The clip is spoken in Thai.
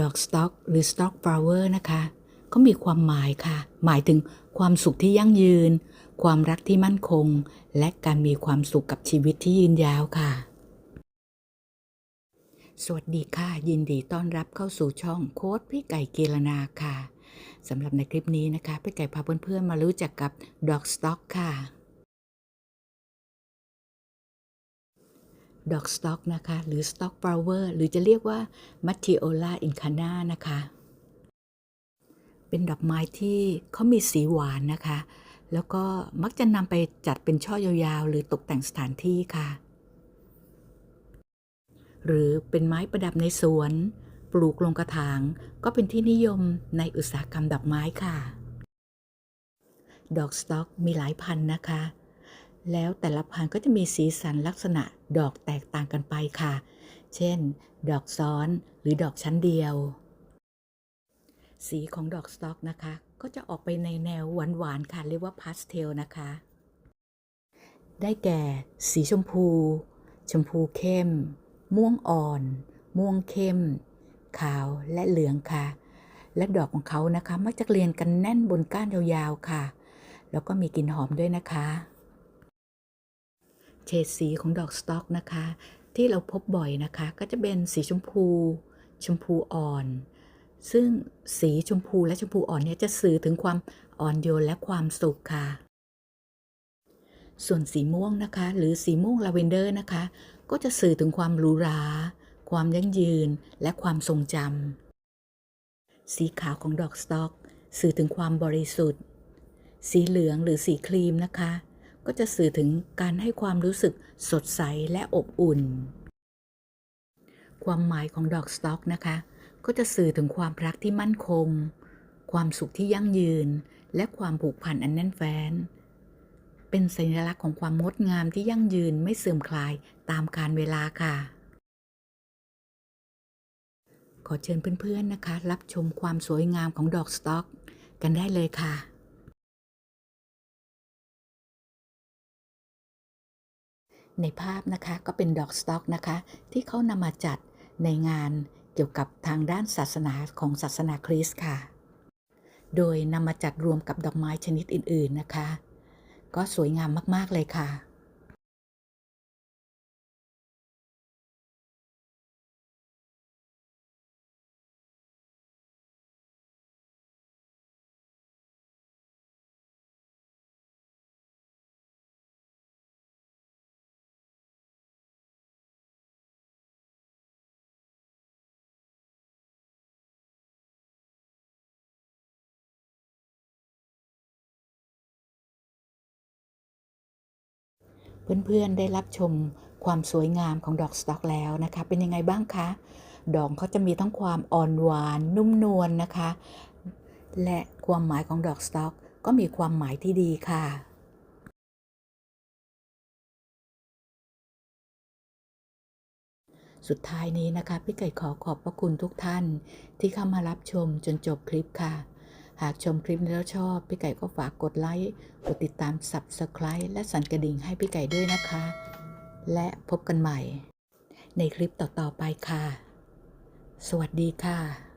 ดอกสต็อกหรือ stock flower นะคะก็มีความหมายค่ะ หมายถึงความสุขที่ยั่งยืน ความรักที่มั่นคง และการมีความสุขกับชีวิตที่ยืนยาวค่ะ สวัสดีค่ะ ยินดีต้อนรับเข้าสู่ช่องโค้ดพี่ไก่เกลนาค่ะสำหรับในคลิปนี้นะคะพี่ไก่พาเพื่อนๆมารู้จักกับดอกสต็อกค่ะ ดอกสต็อกนะคะ หรือ stock flower หรือจะเรียกว่า Matiola incana นะคะ เป็นดอกไม้ที่เขามีสีหวานนะคะ แล้วก็มักจะนำไปจัดเป็นช่อยาวๆ หรือตกแต่งสถานที่ค่ะ หรือเป็นไม้ประดับในสวน ปลูกลงกระถาง ก็เป็นที่นิยมในอุตสาหกรรมดอกไม้ค่ะ ดอกสต็อกมีหลายพันนะคะ แล้วแต่ละพันธุ์ก็จะมีสีสันลักษณะดอกแตกต่างกันไปค่ะ เช่น ดอกซ้อนหรือดอกชั้นเดียว สีของดอกสต็อกนะคะ ก็จะออกไปในแนวหวานๆค่ะ เรียกว่าพาสเทลนะคะ ได้แก่ สีชมพู ชมพูเข้ม ม่วงอ่อน ม่วงเข้ม ขาวและเหลืองค่ะ และดอกของเขานะคะ มักจะเรียงกันแน่นบนก้านยาวๆค่ะ แล้วก็มีกลิ่นหอมด้วยนะคะ เฉดสีของดอกสต็อกนะคะ ที่เราพบบ่อยนะคะ ก็จะเป็นสีชมพู ชมพูอ่อน ซึ่งสีชมพูและชมพูอ่อนเนี่ยจะสื่อถึงความอ่อนโยนและความสุขค่ะ ส่วนสีม่วงนะคะ หรือสีม่วงลาเวนเดอร์นะคะ ก็จะสื่อถึงความหรูหรา ความยั่งยืน และความทรงจำสีขาวของดอกสต็อก สื่อถึงความบริสุทธิ์ สีเหลืองหรือสีครีมนะคะ ก็จะสื่อถึงการให้ความรู้สึกสดใสและอบอุ่น ความหมายของดอกสต็อกนะคะ ก็จะสื่อถึงความรักที่มั่นคง ความสุขที่ยั่งยืน และความผูกพันอันแน่นแฟ้น เป็นสัญลักษณ์ของความงดงามที่ยั่งยืนไม่เสื่อมคลายตามกาลเวลาค่ะ ขอเชิญเพื่อนๆนะคะ รับชมความสวยงามของดอกสต็อก กันได้เลยค่ะ ในภาพนะคะก็เป็นดอกสต็อกนะคะ ที่เขานำมาจัดในงานเกี่ยวกับทางด้านศาสนาของศาสนาคริสต์ค่ะ โดยนำมาจัดรวมกับดอกไม้ชนิดอื่นๆนะคะ ก็สวยงามมากๆเลยค่ะ เพื่อนๆได้รับชมความสวยงามของดอกสต็อกแล้วนะคะ เป็นยังไงบ้างคะ ดอกเขาจะมีทั้งความอ่อนหวานนุ่มนวลนนะคะ และความหมายของดอกสต็อก ก็มีความหมายที่ดีค่ะสุดท้ายนี้นะคะ พี่ไก่ขอขอบพระคุณทุกท่านที่เข้ามารับชมจนจบคลิปค่ะ หากชมคลิปนี้แล้วชอบ พี่ไก่ก็ฝากกดไลค์ กดติดตาม Subscribe และสั่นกระดิ่งให้พี่ไก่ด้วยนะคะ และพบกันใหม่ ในคลิปต่อๆไปค่ะ สวัสดีค่ะ